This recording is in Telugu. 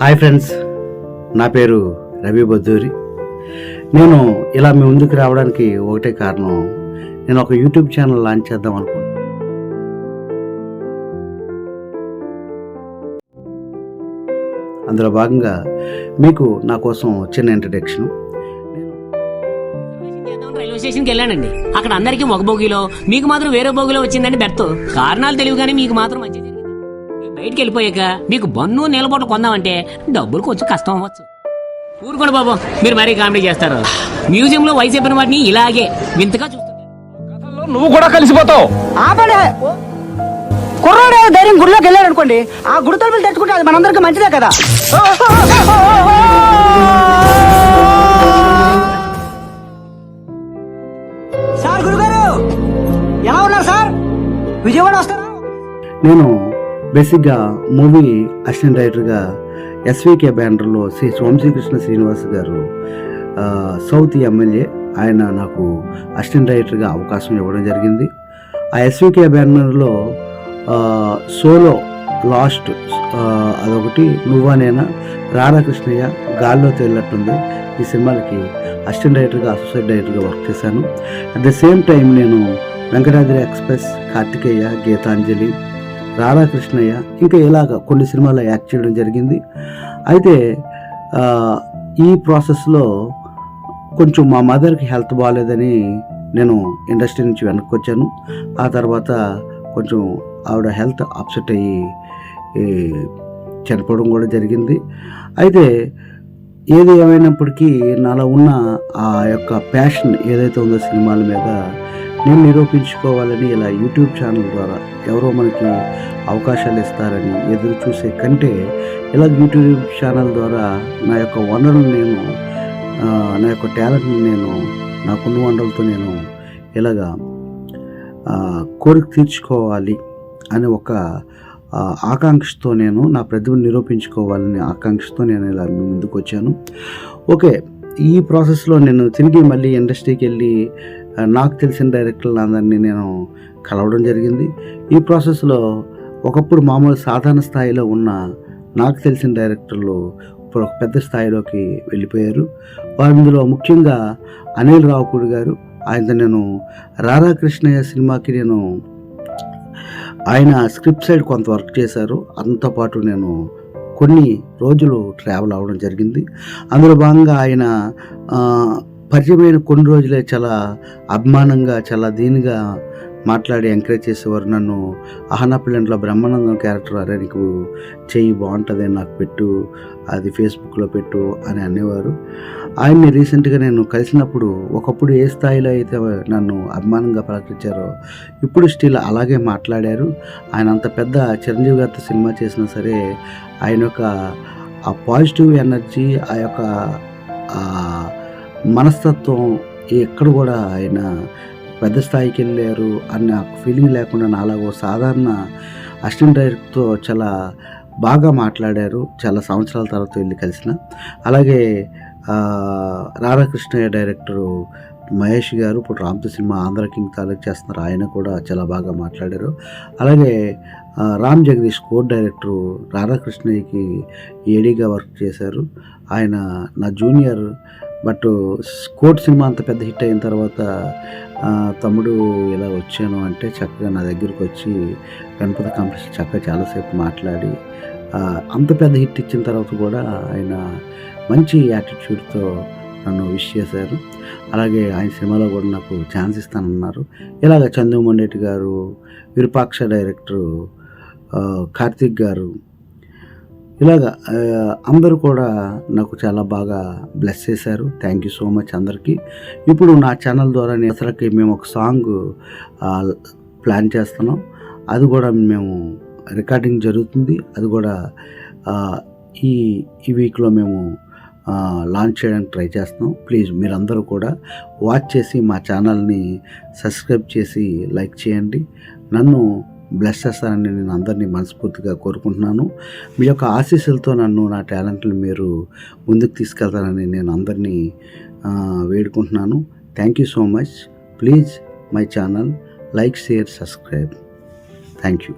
హాయ్ ఫ్రెండ్స్ నా పేరు రవి బద్దూరి. నేను ఇలా మీ ముందుకు రావడానికి ఒకటే కారణం నేను ఒక యూట్యూబ్ ఛానల్ లాంచ్ చేద్దాం అనుకుంటున్నాను. అందులో భాగంగా మీకు నా కోసం చిన్న ఇంట్రడక్షన్ రైల్వే స్టేషన్కి వెళ్ళానండి. అక్కడ అందరికీ ఒక బోగిలో మీకు మాత్రం వేరే బోగిలో వచ్చిందండి బెర్త్. కారణాలు తెలియగానే కానీ మీకు మాత్రం మంచిది. బయటికి వెళ్ళిపోయాక మీకు బన్ను నిలబొట్ట కొందామంటే డబ్బులు కొంచెం కష్టం అవ్వచ్చు. ఊరుకోండి బాబు మీరు మరీ కామెడీ చేస్తారు. మ్యూజియంలో వయసు చెప్పిన వాటిని ఇలాగే వింతగా చూస్తుంటారు. నువ్వు కూడా కలిసిపోతావు. ఆపడే కుర్రాడు ధైర్యం గుడిలోకి వెళ్ళాడు అనుకోండి ఆ గుడి తలుపులు తెచ్చుకుంటే అది మనందరికి మంచిదే కదా. సార్ గురుగారు ఎలా ఉన్నారు సార్? విజయవాడ వస్తారా? నేను బేసిక్గా మూవీ అసిస్టెంట్ డైరెక్టర్గా ఎస్వికే బ్యానర్లో శ్రీ సోమశ్రీకృష్ణ శ్రీనివాస్ గారు సౌత్ ఎమ్మెల్యే. ఆయన నాకు అసిస్టెంట్ డైరెక్టర్గా అవకాశం ఇవ్వడం జరిగింది. ఆ ఎస్వికే బ్యానర్లో సోలో లాస్ట్ అదొకటి నువ్వా నేనా? రాధాకృష్ణయ్య గాల్లో తేలినట్టుంది. ఈ సినిమాలకి అసిస్టెంట్ డైరెక్టర్గా అసోసియేట్ డైరెక్టర్గా వర్క్ చేశాను. అట్ ద సేమ్ టైం నేను వెంకటాద్రి ఎక్స్ప్రెస్ కార్తికేయ గీతాంజలి రాధాకృష్ణయ్య ఇంకా ఇలాగ కొన్ని సినిమాల్లో యాక్ట్ చేయడం జరిగింది. అయితే ఈ ప్రాసెస్లో కొంచెం మా మదర్కి హెల్త్ బాగాలేదని నేను ఇండస్ట్రీ నుంచి వెనక్కి వచ్చాను ఆ తర్వాత కొంచెం ఆవిడ హెల్త్ అప్సెట్ అయ్యి చనిపోవడం కూడా జరిగింది. అయితే ఏది ఏమైనప్పటికీ నాలో ఉన్న ఆ యొక్క ప్యాషన్ ఏదైతే ఉందో సినిమాల మీద నేను నిరూపించుకోవాలని ఇలా యూట్యూబ్ ఛానల్ ద్వారా ఎవరో మనకి అవకాశాలు ఇస్తారని ఎదురు చూసే కంటే ఇలా యూట్యూబ్ ఛానల్ ద్వారా నా యొక్క వనరులు నేను నా యొక్క టాలెంట్ని నేను నాకున్న వనరులతో నేను ఇలాగా కోరిక తీర్చుకోవాలి అనే ఒక ఆకాంక్షతో నేను నా ప్రతిభను నిరూపించుకోవాలనే ఆకాంక్షతో నేను ఇలా ముందుకు వచ్చాను ఓకే ఈ ప్రాసెస్లో నేను తిరిగి మళ్ళీ ఇండస్ట్రీకి వెళ్ళి నాకు తెలిసిన డైరెక్టర్లు అందరినీ నేను కలవడం జరిగింది. ఈ ప్రాసెస్లో ఒకప్పుడు మామూలు సాధారణ స్థాయిలో ఉన్న నాకు తెలిసిన డైరెక్టర్లు ఇప్పుడు ఒక పెద్ద స్థాయిలోకి వెళ్ళిపోయారు. అందులో ముఖ్యంగా అనిల్ రావుపూడి గారు ఆయనతో నేను రాధాకృష్ణయ్య సినిమాకి నేను ఆయన స్క్రిప్ట్ సైడ్ కొంత వర్క్ చేశారు. అంతో పాటు నేను కొన్ని రోజులు ట్రావెల్ అవ్వడం జరిగింది. అందులో భాగంగా ఆయన పరిచయమైన కొన్ని రోజులే చాలా అభిమానంగా చాలా దీనిగా మాట్లాడి ఎంకరేజ్ చేసేవారు నన్ను. అహనా పిల్లెంట్లో బ్రహ్మానందం క్యారెక్టర్ అరే నీకు చెయ్యి బాగుంటుంది నాకు పెట్టు అది ఫేస్బుక్లో పెట్టు అని అనేవారు. ఆయన్ని రీసెంట్గా నేను కలిసినప్పుడు ఒకప్పుడు ఏ స్థాయిలో అయితే నన్ను అభిమానంగా ప్రకటించారో ఇప్పుడు స్టిల్ అలాగే మాట్లాడారు. ఆయన అంత పెద్ద చిరంజీవి గారితో సినిమా చేసినా సరే ఆయన యొక్క ఆ పాజిటివ్ ఎనర్జీ ఆ యొక్క మనస్తత్వం ఎక్కడ కూడా ఆయన పెద్ద స్థాయికి వెళ్ళారు అన్న ఫీలింగ్ లేకుండా నాలాగో సాధారణ అసిస్టెంట్ డైరెక్టర్తో చాలా బాగా మాట్లాడారు. చాలా సంవత్సరాల తర్వాత వెళ్ళి కలిసిన. అలాగే రాధాకృష్ణయ్య డైరెక్టరు మహేష్ గారు ఇప్పుడు రామ్తో సినిమా ఆంధ్ర కింగ్ తాలూకు చేస్తున్నారు. ఆయన కూడా చాలా బాగా మాట్లాడారు. అలాగే రామ్ జగదీష్ కోర్ డైరెక్టరు రాధాకృష్ణయ్యకి ఏడీగా వర్క్ చేశారు. ఆయన నా జూనియర్ బట్ కోర్ట్ సినిమా అంత పెద్ద హిట్ అయిన తర్వాత తమ్ముడు ఇలా వచ్చాను అంటే చక్కగా నా దగ్గరికి వచ్చి గణపతి కాంప్లెక్స్ చక్కగా చాలాసేపు మాట్లాడి అంత పెద్ద హిట్ ఇచ్చిన తర్వాత కూడా ఆయన మంచి యాటిట్యూడ్తో నన్ను విష్ చేశారు. అలాగే ఆయన సినిమాలో కూడా నాకు ఛాన్స్ ఇస్తానన్నారు. ఇలాగ చందు రెడ్డి గారు విరూపాక్ష డైరెక్టరు కార్తిక్ గారు ఇలాగా అందరూ కూడా నాకు చాలా బాగా బ్లెస్ చేశారు. థ్యాంక్ యూ సో మచ్ అందరికీ. ఇప్పుడు నా ఛానల్ ద్వారా నేను అసలుకి మేము ఒక సాంగ్ ప్లాన్ చేస్తున్నాం. అది కూడా మేము రికార్డింగ్ జరుగుతుంది. అది కూడా ఈ ఈ వీక్లో మేము లాంచ్ చేయడానికి ట్రై చేస్తున్నాం. ప్లీజ్ మీరందరూ కూడా వాచ్ చేసి మా ఛానల్ని సబ్స్క్రైబ్ చేసి లైక్ చేయండి. నన్ను బ్లెస్ చేస్తానని నేను అందరినీ మనస్ఫూర్తిగా కోరుకుంటున్నాను. మీ యొక్క ఆశీస్సులతో నన్ను నా టాలెంట్లు మీరు ముందుకు తీసుకెళ్తారని నేను అందరినీ వేడుకుంటున్నాను. Thank you so much. Please my channel like share subscribe. Thank you.